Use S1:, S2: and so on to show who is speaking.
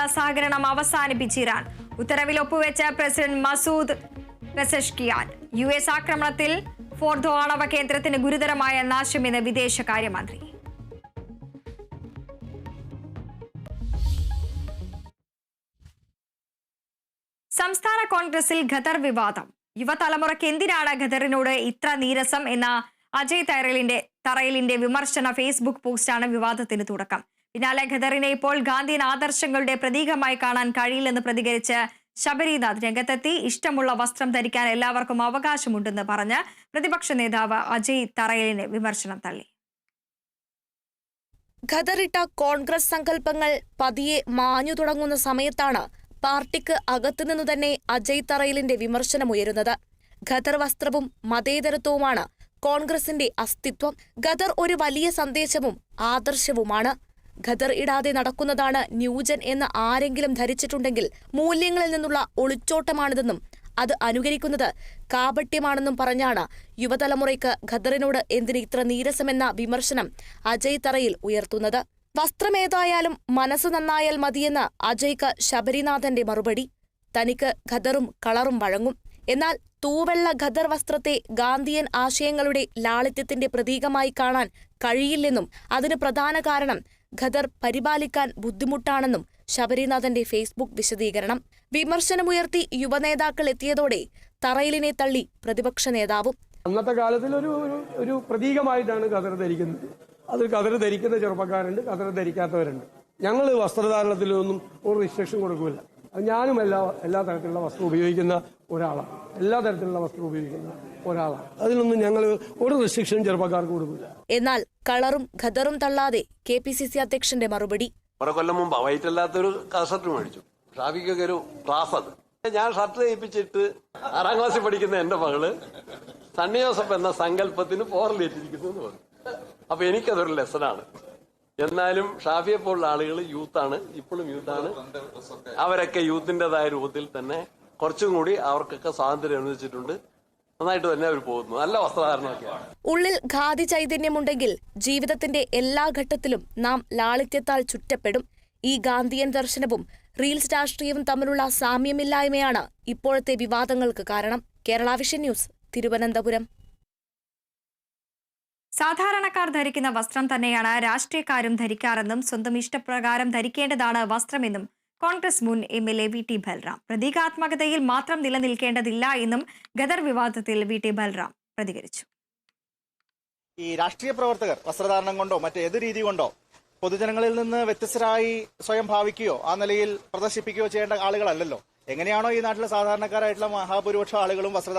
S1: ഇറാനുമായുള്ള സഹകരണം അവസാനിപ്പിച്ച് ഇറാൻ ഉത്തരവിൽ ഒപ്പുവെച്ച president Masoud Pezeshkian. U S ആക്രമണത്തിൽ ഫോർദോ ആണവ കേന്ദ്രത്തിന് ഗുരുതരമായ നാശമെന്ന് വിദേശകാര്യമന്ത്രി സംസ്ഥാന കോൺഗ്രസിൽ ഖത്തർ വിവാദം. യുവതലമുറയ്ക്ക് എന്തിനാണ് ഖത്തറിനോട് ഇത്ര നീരസം എന്ന അജയ് തറയലിന്റെ തറയലിന്റെ വിമർശന ഫേസ്ബുക്ക് പോസ്റ്റാണ് വിവാദത്തിന് തുടക്കം. പിന്നാലെ ഖദറിനെ ഇപ്പോൾ ഗാന്ധിയൻ ആദർശങ്ങളുടെ പ്രതീകമായി കാണാൻ കഴിയില്ലെന്ന് പ്രതികരിച്ച് ശബരിനാഥ് രംഗത്തെത്തി. ഇഷ്ടമുള്ള വസ്ത്രം ധരിക്കാൻ എല്ലാവർക്കും അവകാശമുണ്ടെന്ന് പറഞ്ഞ് പ്രതിപക്ഷ നേതാവ് അജയ് തറയലിനെ വിമർശനം തള്ളി.
S2: ഖദറിട്ട കോൺഗ്രസ് സങ്കല്പങ്ങൾ പതിയെ മാഞ്ഞു തുടങ്ങുന്ന സമയത്താണ് പാർട്ടിക്ക് അകത്തുനിന്നു തന്നെ അജയ് തറയിലിന്റെ വിമർശനമുയരുന്നത് ഖദർ വസ്ത്രവും മതേതരത്വവുമാണ് കോൺഗ്രസിന്റെ അസ്തിത്വം. ഖദർ ഒരു വലിയ സന്ദേശവും ആദർശവുമാണ്. ഖദർ ഇടാതെ നടക്കുന്നതാണ് ന്യൂജൻ എന്ന് ആരെങ്കിലും ധരിച്ചിട്ടുണ്ടെങ്കിൽ മൂല്യങ്ങളിൽ നിന്നുള്ള ഒളിച്ചോട്ടമാണിതെന്നും അത് അനുകരിക്കുന്നത് കാപട്യമാണെന്നും പറഞ്ഞാണ് യുവതലമുറയ്ക്ക് ഖദറിനോട് എന്തിന് ഇത്ര നീരസമെന്ന വിമർശനം അജയ് തറയിൽ ഉയർത്തുന്നത്. വസ്ത്രമേതായാലും മനസ്സ് നന്നായാൽ മതിയെന്ന് അജയ്ക്ക് ശബരിനാഥന്റെ മറുപടി. തനിക്ക് ഖദറും കളറും വഴങ്ങും. എന്നാൽ തൂവെള്ള ഖദർ വസ്ത്രത്തെ ഗാന്ധിയൻ ആശയങ്ങളുടെ ലാളിത്യത്തിന്റെ പ്രതീകമായി കാണാൻ കഴിയില്ലെന്നും അതിന് പ്രധാന കാരണം ഖദർ പരിപാലിക്കാൻ ബുദ്ധിമുട്ടാണെന്നും ശബരിനാഥന്റെ ഫേസ്ബുക്ക് വിശദീകരണം. വിമർശനമുയർത്തി യുവനേതാക്കൾ എത്തിയതോടെ തറയിലിനെ തള്ളി പ്രതിപക്ഷ നേതാവും.
S3: അന്നത്തെ കാലത്തിൽ ഒരു ഒരു- പ്രതീകമായിട്ടാണ് കതർ ധരിക്കുന്നത്. അത് കതർ ധരിക്കുന്ന ചെറുപ്പക്കാരുണ്ട് കതർ ധരിക്കാത്തവരുണ്ട്. ഞങ്ങൾ വസ്ത്രധാരണത്തിലൊന്നും ഒരു റിസ്ട്രിക്ഷൻ കൊടുക്കില്ല ഞാനും എല്ലാ എല്ലാ തരത്തിലുള്ള വസ്ത്രം ഉപയോഗിക്കുന്ന ഒരാളാണ്. എല്ലാ തരത്തിലുള്ള വസ്ത്രം ഉപയോഗിക്കുന്ന ഒരാളാണ്. അതിലൊന്നും ഞങ്ങൾ ഒരു റെസ്ട്രിക്ഷനും ചെറുപ്പക്കാർക്ക് കൊടുക്കില്ല
S2: എന്നാൽ കളറും ഖദറും തള്ളാതെ കെ പി സി സി അധ്യക്ഷന്റെ മറുപടി.
S4: കുറെ കൊല്ലം മുമ്പ് വൈറ്റ് അല്ലാത്തൊരു ഷർട്ട് മേടിച്ചു. ട്രാഫിക്കൊക്കെ ഒരു ക്ലാസ് അത്. ഞാൻ ഷർട്ട് തയ്പ്പിച്ചിട്ട് ആറാം ക്ലാസ്സിൽ പഠിക്കുന്ന എന്റെ മകൾ സണ്ണി ജോസഫ് എന്ന സങ്കല്പത്തിന് പോറലേറ്റിരിക്കുന്നു എന്ന് പറഞ്ഞു. അപ്പൊ എനിക്കതൊരു ലെസനാണ് എന്നാലും ഷാഫിയെ പോലുള്ള ആളുകൾ യൂത്താണ് ഇപ്പോഴും യൂത്താണ് അവരൊക്കെ യൂത്തിന്റെതായ രൂപത്തിൽ തന്നെ കുറച്ചും കൂടി അവർക്കൊക്കെ സ്വാതന്ത്ര്യം അനുവദിച്ചിട്ടുണ്ട്. നന്നായിട്ട് തന്നെ അവർ പോകുന്നു. നല്ല വസ്ത്രധാരണമൊക്കെയാണ്.
S2: ഉള്ളിൽ ഖാദി ചൈതന്യമുണ്ടെങ്കിൽ ജീവിതത്തിന്റെ എല്ലാ ഘട്ടത്തിലും നാം ലാളിത്യത്താൽ ചുറ്റപ്പെടും. ഈ ഗാന്ധിയൻ ദർശനവും റീൽസ് രാഷ്ട്രീയവും തമ്മിലുള്ള സാമ്യമില്ലായ്മയാണ് ഇപ്പോഴത്തെ വിവാദങ്ങൾക്ക് കാരണം. Kerala vision news Thiruvananthapuram.
S1: സാധാരണക്കാർ ധരിക്കുന്ന വസ്ത്രം തന്നെയാണ് രാഷ്ട്രീയക്കാരും ധരിക്കാറെന്നും സ്വന്തം ഇഷ്ടപ്രകാരം ധരിക്കേണ്ടതാണ് വസ്ത്രമെന്നും കോൺഗ്രസ് മുൻ M L A V T Balram. പ്രതീകാത്മകതയിൽ മാത്രം നിലനിൽക്കേണ്ടതില്ല എന്നും ഗദർ വിവാദത്തിൽ വി ടി ബൽറാം പ്രതികരിച്ചു.
S5: ഈ രാഷ്ട്രീയ പ്രവർത്തകർ വസ്ത്രധാരണം കൊണ്ടോ മറ്റ് മറ്റേത് രീതി കൊണ്ടോ പൊതുജനങ്ങളിൽ നിന്ന് വ്യത്യസ്തരായി സ്വയം ഭാവിക്കുകയോ ആ നിലയിൽ പ്രദർശിപ്പിക്കുകയോ ചെയ്യേണ്ട ആളുകളല്ലല്ലോ. എങ്ങനെയാണോ ഈ നാട്ടിലെ സാധാരണക്കാരായിട്ടുള്ള മഹാഭൂരിപക്ഷം ആളുകളും വസ്ത്ര